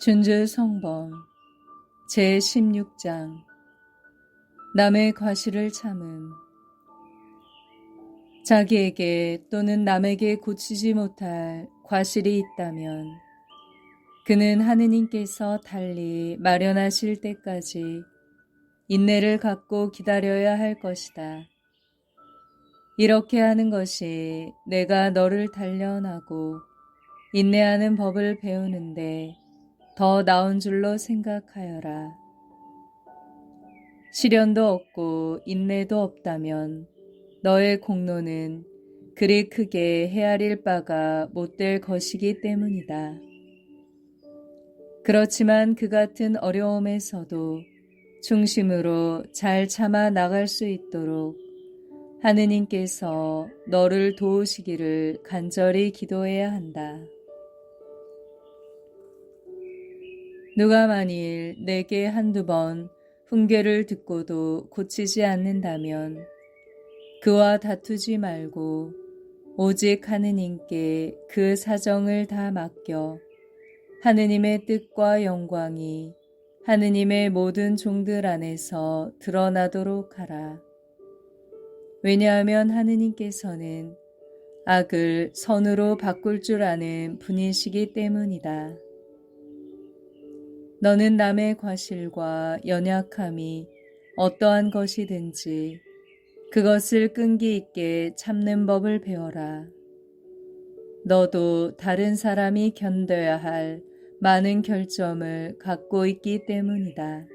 준주 성범 제16장 남의 과실을 참음 자기에게 또는 남에게 고치지 못할 과실이 있다면 그는 하느님께서 달리 마련하실 때까지 인내를 갖고 기다려야 할 것이다. 이렇게 하는 것이 내가 너를 단련하고 인내하는 법을 배우는데 더 나은 줄로 생각하여라. 시련도 없고 인내도 없다면 너의 공로는 그리 크게 헤아릴 바가 못 될 것이기 때문이다. 그렇지만 그 같은 어려움에서도 중심으로 잘 참아 나갈 수 있도록 하느님께서 너를 도우시기를 간절히 기도해야 한다. 누가 만일 내게 한두 번 훈계를 듣고도 고치지 않는다면 그와 다투지 말고 오직 하느님께 그 사정을 다 맡겨 하느님의 뜻과 영광이 하느님의 모든 종들 안에서 드러나도록 하라. 왜냐하면 하느님께서는 악을 선으로 바꿀 줄 아는 분이시기 때문이다. 너는 남의 과실과 연약함이 어떠한 것이든지 그것을 끈기 있게 참는 법을 배워라. 너도 다른 사람이 견뎌야 할 많은 결점을 갖고 있기 때문이다.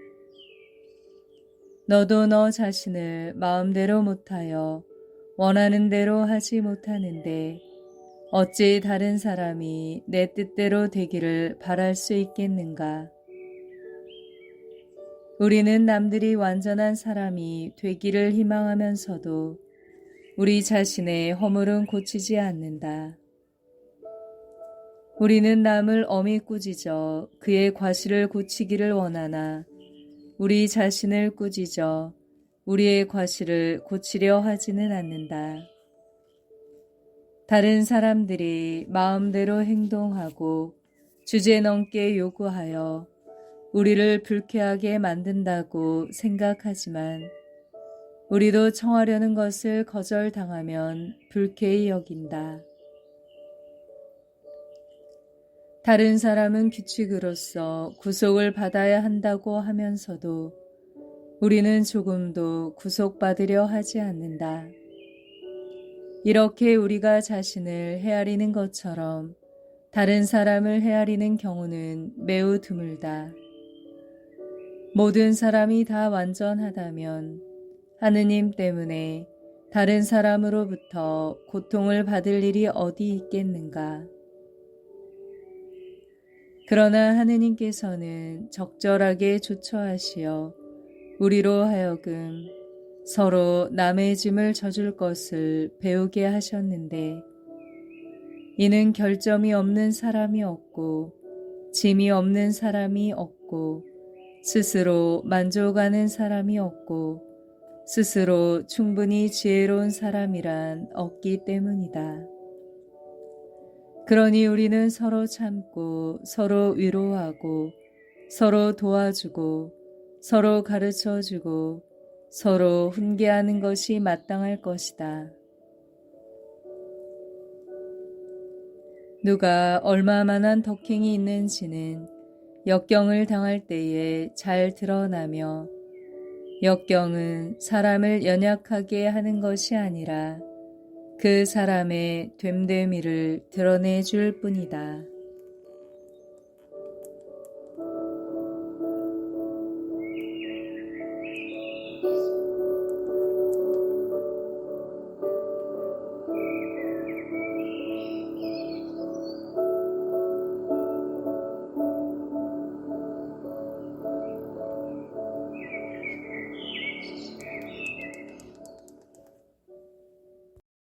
너도 너 자신을 마음대로 못하여 원하는 대로 하지 못하는데 어찌 다른 사람이 내 뜻대로 되기를 바랄 수 있겠는가? 우리는 남들이 완전한 사람이 되기를 희망하면서도 우리 자신의 허물은 고치지 않는다. 우리는 남을 엄히 꾸짖어 그의 과실을 고치기를 원하나 우리 자신을 꾸짖어 우리의 과실을 고치려 하지는 않는다. 다른 사람들이 마음대로 행동하고 주제넘게 요구하여 우리를 불쾌하게 만든다고 생각하지만 우리도 청하려는 것을 거절당하면 불쾌히 여긴다. 다른 사람은 규칙으로서 구속을 받아야 한다고 하면서도 우리는 조금도 구속받으려 하지 않는다. 이렇게 우리가 자신을 헤아리는 것처럼 다른 사람을 헤아리는 경우는 매우 드물다. 모든 사람이 다 완전하다면 하느님 때문에 다른 사람으로부터 고통을 받을 일이 어디 있겠는가? 그러나 하느님께서는 적절하게 조처하시어 우리로 하여금 서로 남의 짐을 져줄 것을 배우게 하셨는데 이는 결점이 없는 사람이 없고 짐이 없는 사람이 없고 스스로 만족하는 사람이 없고 스스로 충분히 지혜로운 사람이란 없기 때문이다. 그러니 우리는 서로 참고 서로 위로하고 서로 도와주고 서로 가르쳐 주고 서로 훈계하는 것이 마땅할 것이다. 누가 얼마만한 덕행이 있는지는 역경을 당할 때에 잘 드러나며 역경은 사람을 연약하게 하는 것이 아니라 그 사람의 됨됨이를 드러내 줄 뿐이다.